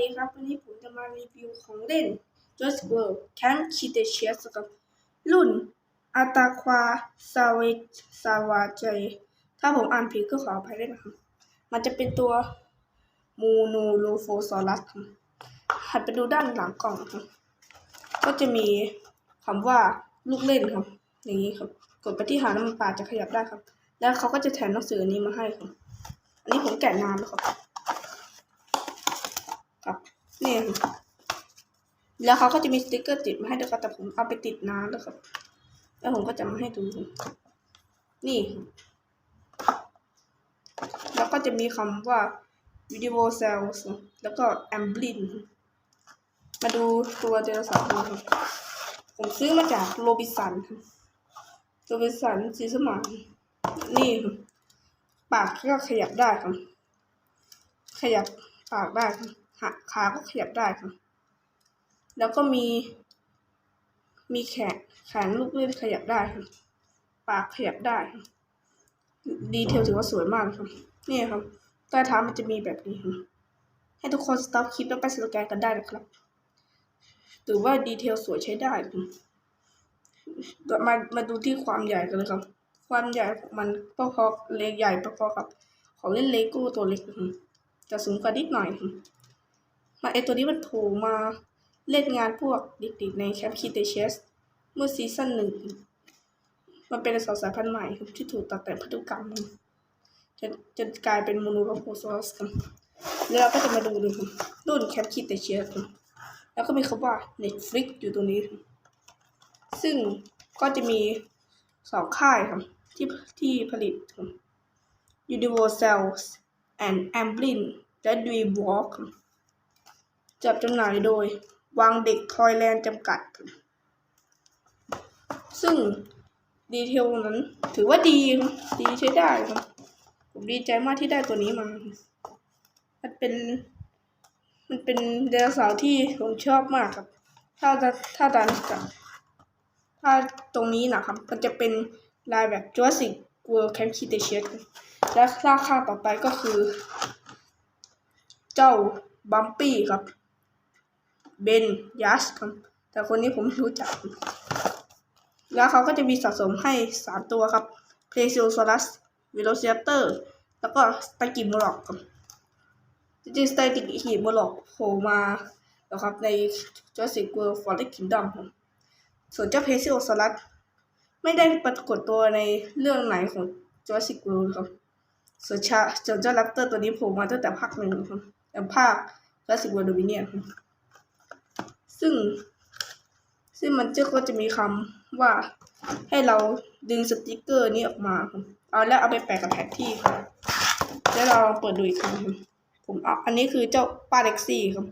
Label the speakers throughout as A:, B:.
A: ดีครับ วันนี้ผมจะมารีวิวของเล่น Just World Camp k i t e c h i a s กับ รุ่น a t a q u a s a v a g s a v a j ถ้าผมอ่านผิดก็ขออภัยด้วยนะครับ มันจะเป็นตัวมูโนโลโฟซอรัสครับหันไปดูด้านหลังกล่องครับ ก็จะมีคำว่าลูกเล่นครับ อย่างนี้ครับ กดไปที่หาน้ำมันปลาจะขยับได้ครับ แล้วเขาก็จะแถมหนังสือนนี้มาให้ครับ อันนี้ผมแกะนานแล้วครับ ครับนี่ครับแล้วเขาก็จะมีสติกเกอร์ติดมาให้ด้วยครับแต่ผมเอาไปติดนานแล้วครับ แล้วผมก็จะมาให้ดูนี่ แล้วก็จะมีคำว่า video cells แล้วก็ amblin มาดูตัวเดลสาวครับผมซื้อมาจากโรบิสันครับโรบิสันสีสมานนี่ปากก็ขยับได้ครับ ขยับปากได้ครับ หักขาก็ขยับได้ครับแล้วก็มี มีแขนแขนลูกเล่นขยับได้ครับปากขยับได้ครับดีเทลถือว่าสวยมากครับนี่ครับใต้เท้ามันจะมีแบบนี้ครับให้ทุกคนสต็อปคลิปแล้วไปสแกนกันได้นะครับถือว่าดีเทลสวยใช้ได้ครับมามาดูที่ความใหญ่กันเลยครับ ความใหญ่ของมันพอๆเล็กใหญ่พอๆกับของเล่นเลโก้ตัวเล็กจะสูงกว่านิดหน่อยครับ มาไอตัวนี้มันโผล่มาเล่นงานพวกดิกๆในแคมป์คีเตเชสเมื่อซีซั่นหนึ่ง มันเป็นสาวสายพันธุ์ใหม่ที่ถูกตัดแต่งพันธุกรรมจะจะกลายเป็นโมโนโลโพซอสครับแล้วเราก็จะมาดูเลยรุ่นแคป์คีเตเชสครับแล้วก็มีคำว่า Netflix อยู่ตรงนี้ ซึ่งก็จะมีสองค่ายครับที่ที่ผลิตครับ Universal and Amblin และ Dreamwalk ครับ จับจำหน่ายโดย วางเด็กทอยแลนด์จำกัด ซึ่งดีเทลนั้นถือว่าดีครับดีใช้ได้ครับผมดีใจมากที่ได้ตัวนี้มา มันเป็น มันเป็นไดโนเสาร์ที่ผมชอบมากครับ ถ้าถ้าดันกับถ้าตรงนี้นะครับ มันจะเป็นลายแบบ Jurassic World Camp Cretaceous และราคาต่อไปก็คือ เจ้าบัมปี้ครับ เบนยัสครับแต่คนนี้ผมไม่รู้จัก แล้วเขาก็จะมีสะสมให้สามตัวครับเพลซิลซอรัสวิโลเซียเตอร์แล้วก็สตากิมโลอกครับจริงๆสตากิมโลอกโผล่มาแล้วครับใน Jurassic World Fallen Kingdom ครับส่วนเจ้าเพซิลซอรัสไม่ได้ปรากฏตัวในเรื่องไหนของ Jurassic World ครับส่วนชาส่วนเจ้าแรปเตอร์ตัวนี้โผล่มาตั้งแต่ภาคหนึ่งครับแต่ภาค Jurassic World Dominion ครับ ซึ่ง ซึ่งมันจะก็จะมีคำว่าให้เราดึงสติกเกอร์นี้ออกมาครับเอาแล้วเอาไปแปะกับแผนที่ครับแล้วเราเปิดดูอีกครั้งครับผมเอาอันนี้คือเจ้าป้าเล็กซี่ครับ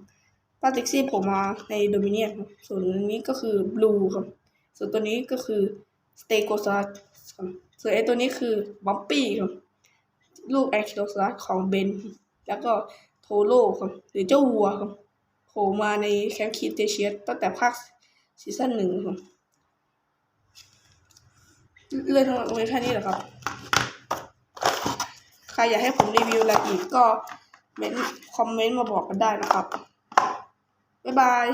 A: ป้าเล็กซี่ผมมาในโดมิเนียนครับส่วนอันนี้ก็คือบลูครับ ส่วนตัวนี้ก็คือสเตโกซัสครับส่วนไอตัวนี้คือบ๊อบปี้ครับลูกแอคิโลซัสของเบน แล้วก็โทโร่ครับหรือเจ้าวัวครับ ล่มาในแคมป์คีเตเชียสตั้งแต่ภาคซีซั่นหนึ่งครับเรื่องทั้งหมดมีแค่นี้แหละครับ ใครอยากให้ผมรีวิวอะไรอีกก็เมนคอมเมนต์มาบอกกันได้นะครับ บ๊ายบาย